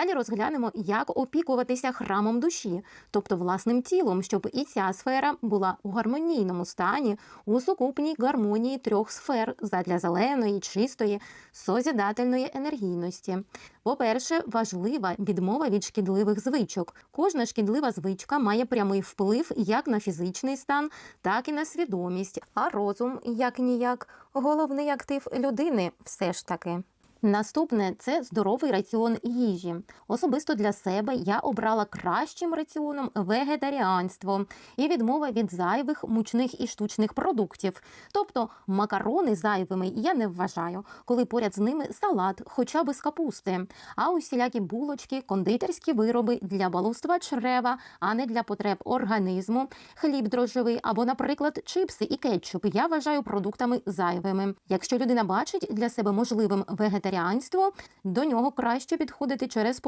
Далі розглянемо, як опікуватися храмом душі, тобто власним тілом, щоб і ця сфера була у гармонійному стані, у сукупній гармонії трьох сфер задля зеленої, чистої, созідательної енергійності. По-перше, важлива відмова від шкідливих звичок. Кожна шкідлива звичка має прямий вплив як на фізичний стан, так і на свідомість, а розум, як ніяк, головний актив людини все ж таки. Наступне це здоровий раціон їжі. Особисто для себе я обрала кращим раціоном вегетаріанство і відмова від зайвих мучних і штучних продуктів. Тобто макарони зайвими я не вважаю, коли поряд з ними салат, хоча б з капусти, а усілякі булочки, кондитерські вироби для баловства чрева, а не для потреб організму, хліб дрожжевий або, наприклад, чипси і кетчуп я вважаю продуктами зайвими. Якщо людина бачить для себе можливим вегетаріанство, до нього краще підходити через